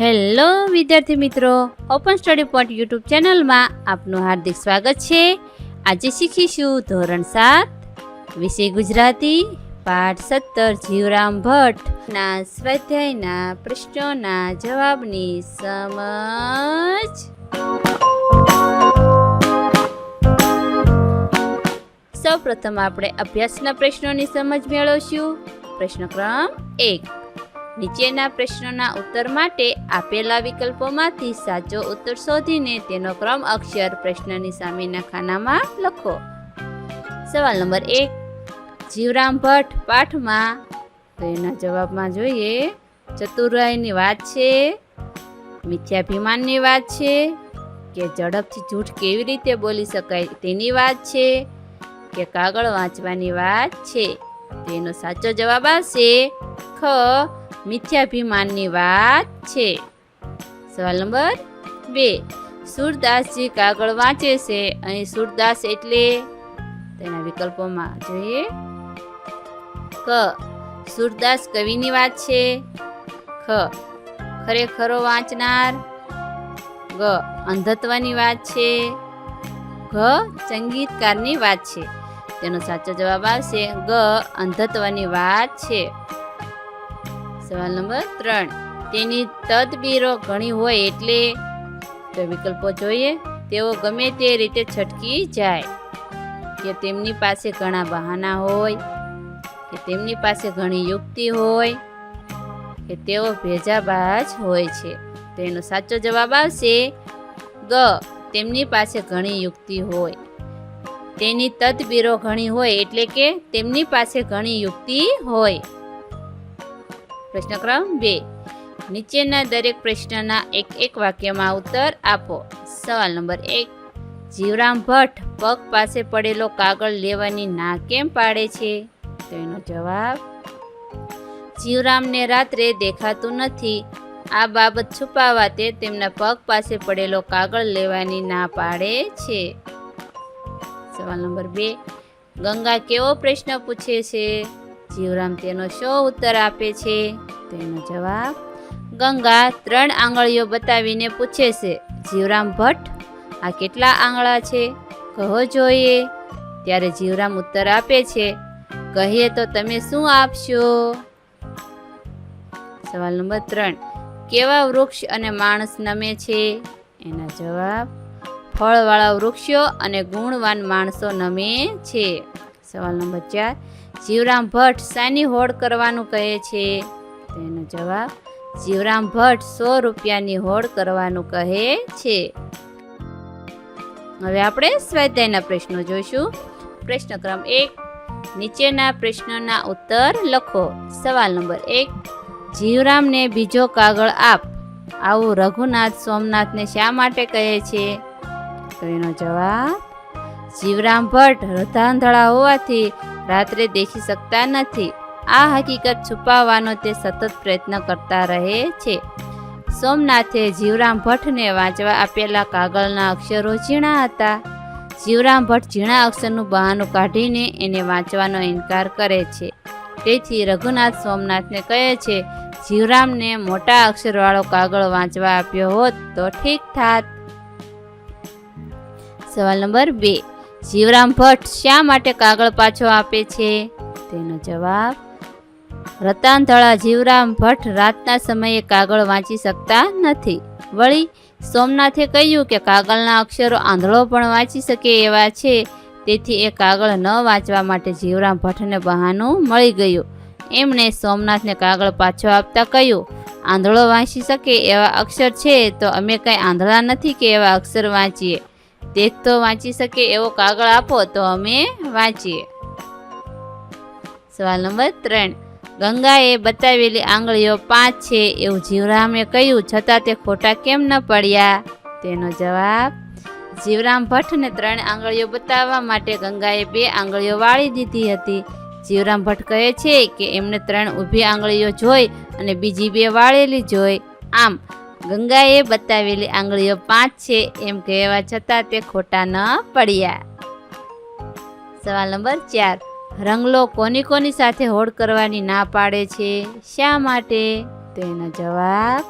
Hello વિદ્યાર્થી મિત્રો open study point YouTube ચેનલમાં આપનું હાર્દિક સ્વાગત છે. આજે શીખીશું ધોરણ સાત, વિષય ગુજરાતી, પાઠ સત્તર, જીવરામ ભટ્ટના સ્વાધ્યાયના પ્રશ્નોના જવાબની સમજ. સૌપ્રથમ આપણે અભ્યાસના પ્રશ્નોની સમજ મેળવશું. પ્રશ્ન ક્રમ એક. નીચેના પ્રશ્નોના ઉત્તર માટે આપેલા વિકલ્પોમાંથી સાચો ઉત્તર શોધીને તેનો ક્રમ અક્ષર પ્રશ્નની સામેના ખાનામાં લખો. સવાલ નંબર એક, જીવરામ ભટ્ટ પાઠમાં. તો એના જવાબમાં જોઈએ ચતુરાયની વાત છે, મિથ્યાભિમાનની વાત છે, કે ઝડપથી જૂઠ કેવી રીતે બોલી શકાય તેની વાત છે, કે કાગળ વાંચવાની વાત છે. તેનો સાચો જવાબ આવશે, ખ મિથ્યાભિમાનની વાત છે. સવાલ નંબર બે. સુરદાસજી કાગળ વાંચે છે અહીં સુરદાસ એટલે? તેના વિકલ્પોમાં જોઈએ. ક. સુરદાસ કવિની વાત છે. ખ. ખરેખરો વાંચનાર. ગ. અંધત્વની વાત છે. ઘ. સંગીતકારની વાત છે. તેનો સાચો જવાબ આવશે. ગ અંધત્વની વાત છે. સવાલ નંબર ત્રણ. તેની તદબીરો ઘણી હોય એટલે તો વિકલ્પો જોઈએ. તેઓ ગમે તે રીતે છટકી જાય કે તેમની પાસે ઘણા બહાના હોય, કે તેમની પાસે ઘણી યુક્તિ હોય, કે તેઓ ભેજાબાજ હોય છે. તેનો સાચો જવાબ આવશે, ગ, તેમની પાસે ઘણી યુક્તિ હોય. તેની તદબીરો ઘણી હોય એટલે કે તેમની પાસે ઘણી યુક્તિ હોય. પ્રશ્ન ક્રમ બે. નીચેના દરેક પ્રશ્નના એક એક વાક્યમાં ઉત્તર આપો. સવાલ નંબર એક. જીવરામ ભટ્ટ પગ પાસે પડેલો કાગળ લેવાની ના કેમ પાડે છે? તો એનો જવાબ, જીવરામને રાત્રે દેખાતું નથી. આ બાબત છુપાવવા તે તેમના પગ પાસે પડેલો કાગળ લેવાની ના પાડે છે. સવાલ નંબર બે. ગંગા કેવો પ્રશ્ન પૂછે છે? જીવરામ તેનો શો ઉત્તર આપે છે. તેનો જવાબ, ગંગા ત્રણ આંગળીઓ બતાવીને પૂછે છે, જીવરામ ભટ્ટ, આ કેટલા આંગળા છે? કહો જોઈએ. ત્યારે જીવરામ ઉત્તર આપે છે, કહીએ તો તમે શું આપશો? સવાલ નંબર ત્રણ, કેવા વૃક્ષ અને માણસ નમે છે? એના જવાબ, ફળવાળા વૃક્ષો અને ગુણવાન માણસો નમે છે. સવાલ નંબર ચાર જીવરામ ભટ્ટ શાની હોડ કરવાનું કહે છે. તેનો જવાબ, જીવરામ ભટ્ટ સો રૂપિયાની હોડ કરવાનું કહે છે. હવે આપણે સ્વાધ્યાયના પ્રશ્નો જોઈશું. પ્રશ્ન ક્રમ એક, નીચેના પ્રશ્નોના ઉત્તર લખો. સવાલ નંબર એક, જીવરામને બીજો કાગળ આપ. આવું રઘુનાથ સોમનાથને શા માટે કહે છે? તો એનો જવાબ, જીવરામ ભટ્ટ રધાંધળા હોવાથી રાત્રે દેખી શકતા નથી. આ હકીકત છુપાવવાનો તે સતત પ્રયત્ન કરતા રહે છે. સોમનાથે જીવરામ ભટ્ટને વાંચવા આપેલા કાગળના અક્ષરો ઝીણા હતા. જીવરામ ભટ્ટ ઝીણા અક્ષરનું બહાનું કાઢીને એને વાંચવાનો ઇનકાર કરે છે. તેથી રઘુનાથ સોમનાથને કહે છે, જીવરામને મોટા અક્ષરવાળો કાગળ વાંચવા આપ્યો હોત તો ઠીક થાત. સવાલ નંબર બે. જીવરામ ભટ્ટ શા માટે કાગળ પાછો આપે છે? તેનો જવાબ, રતાંધળા જીવરામ ભટ્ટ રાતના સમયે કાગળ વાંચી શકતા નથી. વળી, સોમનાથે કહ્યું કે કાગળના અક્ષરો આંધળો પણ વાંચી શકે એવા છે. તેથી એ કાગળ ન વાંચવા માટે જીવરામ ભટ્ટને બહાનું મળી ગયું. એમણે સોમનાથને કાગળ પાછો આપતા કહ્યું, આંધળો વાંચી શકે એવા અક્ષર છે તો અમે કંઈ આંધળા નથી કે એવા અક્ષર વાંચીએ. તે તો વાંચી શકે એવો કાગળ આપો તો અમે વાંચીએ. સવાલ નંબર ત્રણ. ગંગાએ બતાવેલી આંગળીઓ પાંચ છે એવું જીવરામે કહ્યું, છતાં તે ખોટા કેમ ન પડ્યા? તેનો જવાબ, જીવરામ ભટ્ટને ત્રણ આંગળીઓ બતાવવા માટે ગંગાએ બે આંગળીઓ વાળી દીધી હતી. જીવરામ ભટ્ટ કહે છે કે એમને ત્રણ ઊભી આંગળીઓ જોઈ અને બીજી બે વાળેલી જોઈ. આમ ગંગાએ બતાવેલી આંગળીઓ પાંચ છે, એમ કહેવા છતાં તે ખોટા ન પડ્યા. સવાલ નંબર ચાર. રંગલો કોની કોની સાથે હોડ કરવાની ના પાડે છે? શા માટે? તેનો જવાબ,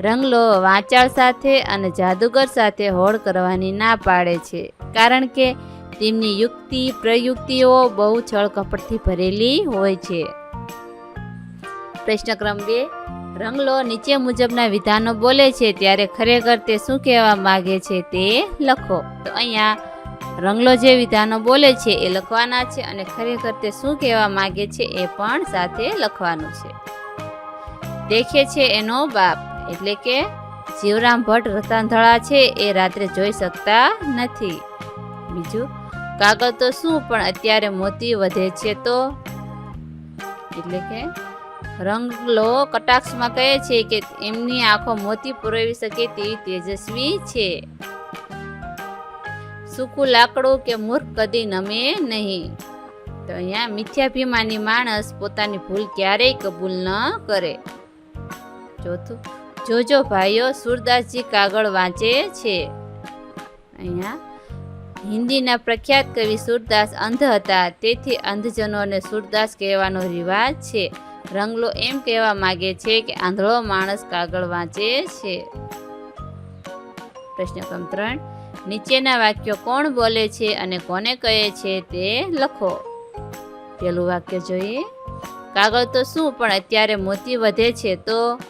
રંગલો વાંચાળ સાથે અને જાદુગર સાથે હોડ કરવાની ના પાડે છે. કારણ કે તેમની યુક્તિ, પ્રયુક્તિઓ બહુ છળ કપટથી ભરેલી હોય છે. પ્રશ્ન ક્રમ બે. રંગલો નીચે મુજબના વિધાનો બોલે છે ત્યારે ખરેખર તે શું કહેવા માગે છે તે લખો. તો અહીંયા રંગલો જે વિધાનો બોલે છે એ લખવાના છે અને ખરેખર તે શું કહેવા માગે છે એ પણ સાથે લખવાનું છે. દેખે છે એનો બાપ, એટલે કે શિવરામ ભટ્ટ રતાંધળા છે એ રાત્રે જોઈ શકતા નથી. બીજું, કાગળ તો શું પણ અત્યારે મોતી વધે છે તો? એટલે કે રંગલો કટાક્ષમાં કહે છે કે એમની આંખો મોતી પુરાવી શકે તેવી તેજસ્વી છે. સૂકું લાકડું કે મૂર્ખ કદી નમે નહીં. તો અહીંયા મિથ્યાભિમાની માણસ પોતાની ભૂલ ક્યારેય કબૂલ ન કરે. ચોથું, જોજો ભાઈઓ, સુરદાસજી કાગળ વાંચે છે. અહીંયા, હિન્દીના પ્રખ્યાત કવિ સુરદાસ અંધ હતા. તેથી અંધજનોને સુરદાસ કહેવાનો રિવાજ છે. રંગલો એમ કહેવા માગે છે કે આંધળો માણસ કાગળ વાંચે છે. પ્રશ્ન ક્રમ ત્રણ. નીચેના વાક્યો કોણ બોલે છે અને કોને કહે છે તે લખો. પેલું વાક્ય જોઈએ. કાગળ તો શું, પણ અત્યારે મોતી વધે છે તો?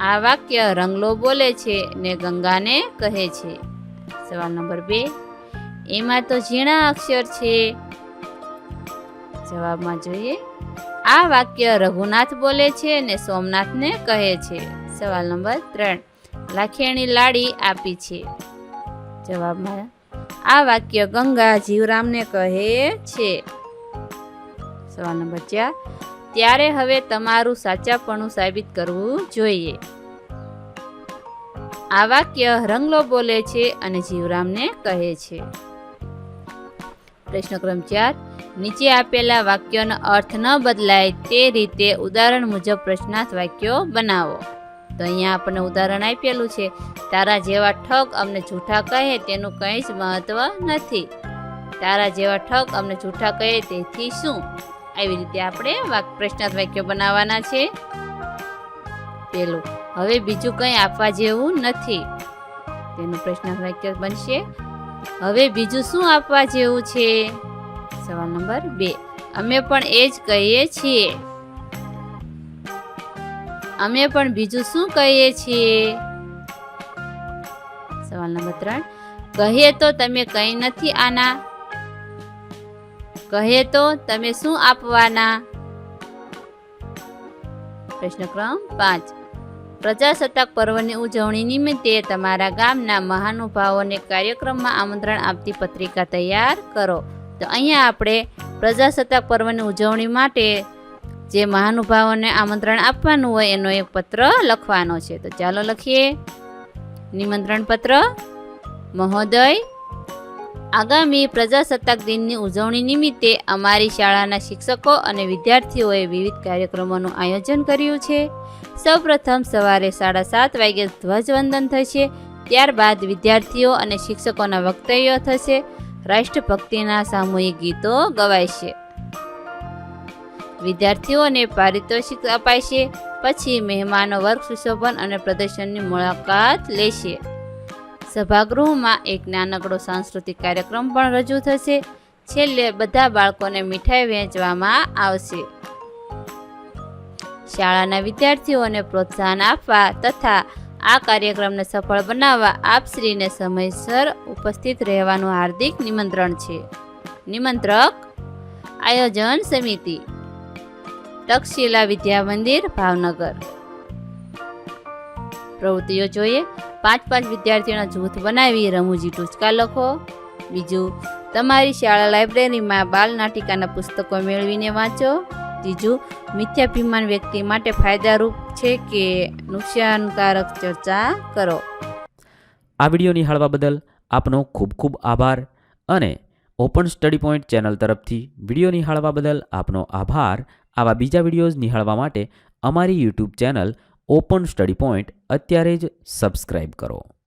આ વાક્ય રંગલો બોલે છે ને ગંગાને કહે છે. સવાલ નંબર બે. એમાં તો ઝીણા અક્ષર છે. જવાબમાં જોઈએ. આ વાક્ય રઘુનાથ બોલે છે ને સોમનાથને કહે છે. સવાલ નંબર ત્રણ. લાખેણી લાડી આપી છે. જવાબમાં આ વાક્ય ગંગા જીવરામને કહે છે. સવાલ નંબર ચાર. ત્યારે હવે તમારું સાચાપણું સાબિત કરવું જોઈએ. આ વાક્ય રંગલો બોલે છે અને જીવરામને કહે છે. પ્રશ્ન ક્રમ ચાર. નીચે આપેલા વાક્યોનો અર્થ ન બદલાય તે રીતે ઉદાહરણ મુજબ પ્રશ્નાર્થ વાક્યો બનાવો. તો અહીંયા આપણને ઉદાહરણ આપેલું છે, તારા જેવા ઠગ અમને જૂઠા કહે તેનું કંઈ જ મહત્વ નથી. તારા જેવા ઠગ અમને જૂઠા કહે તેથી શું? આવી રીતે આપણે પ્રશ્નાર્થ વાક્યો બનાવવાના છે. પેલું, હવે બીજું કંઈ આપવા જેવું નથી. તેનું પ્રશ્નાર્થ વાક્ય બનશે, હવે બીજું શું આપવા જેવું છે? સવાલ નંબર બે. અમે પણ એ જ કહીએ છીએ. અમે પણ બીજું શું કહીએ છીએ? સવાલ નંબર ત્રણ. કહીએ તો તમે કંઈ નથી આના. કહે તો તમે શું આપવાના? પ્રશ્ન ક્રમ પાંચ. પ્રજાસત્તાક પર્વની ઉજવણી નિમિત્તે તમારા ગામના મહાનુભાવોને કાર્યક્રમમાં આમંત્રણ આપતી પત્રિકા તૈયાર કરો. તો અહીંયા આપણે પ્રજાસત્તાક પર્વની ઉજવણી માટે જે મહાનુભાવોને આમંત્રણ આપવાનું હોય એનો એક પત્ર લખવાનો છે. તો ચાલો લખીએ. નિમંત્રણ પત્ર. મહોદય, આગામી પ્રજાસત્તાક દિનની ઉજવણી નિમિત્તે અમારી શાળાના શિક્ષકો અને વિદ્યાર્થીઓએ વિવિધ કાર્યક્રમોનું આયોજન કર્યું છે. સૌપ્રથમ સવારે સાડા સાત વાગે ધ્વજવંદન થશે. ત્યારબાદ વિદ્યાર્થીઓ અને શિક્ષકોના વક્તવ્યો થશે. રાષ્ટ્રભક્તિના સામૂહિક ગીતો ગવાયશે વિદ્યાર્થીઓને પારિતોષિક અપાશે પછી મહેમાનો વર્ગ સુશોભન અને પ્રદર્શનની મુલાકાત લેશે સભાગૃહમાં એક નાનકડો સાંસ્કૃતિક કાર્યક્રમ પણ રજૂ થશે, છેલ્લે બધા બાળકોને મીઠાઈ વહેંચવામાં આવશે. શાળાના વિદ્યાર્થીઓને પ્રોત્સાહન આપવા તથા આ કાર્યક્રમને સફળ બનાવવા આપશ્રીને સમયસર ઉપસ્થિત રહેવાનું હાર્દિક નિમંત્રણ છે. નિમંત્રક, આયોજન સમિતિ તક્ષશિલા વિદ્યા મંદિર, ભાવનગર. પ્રવૃત્તિઓ જોઈએ, પાંચ પાંચ વિદ્યાર્થીઓના જૂથ બનાવી રમૂજી ટૂચકા લખો. બીજું, તમારી શાળા લાઇબ્રેરીમાં બાલ નાટિકાના પુસ્તકો મેળવીને વાંચો. ત્રીજું, મિથ્યાભિમાન વ્યક્તિ માટે ફાયદારૂપ છે કે નુકસાનકારક ચર્ચા કરો? આ વીડિયો નિહાળવા બદલ આપનો ખૂબ ખૂબ આભાર અને ઓપન સ્ટડી પોઈન્ટ ચેનલ તરફથી વીડિયો નિહાળવા બદલ આપનો આભાર. આવા બીજા વિડીયોઝ નિહાળવા માટે અમારી YouTube channel open study point અત્યારે જ સબસ્ક્રાઈબ કરો.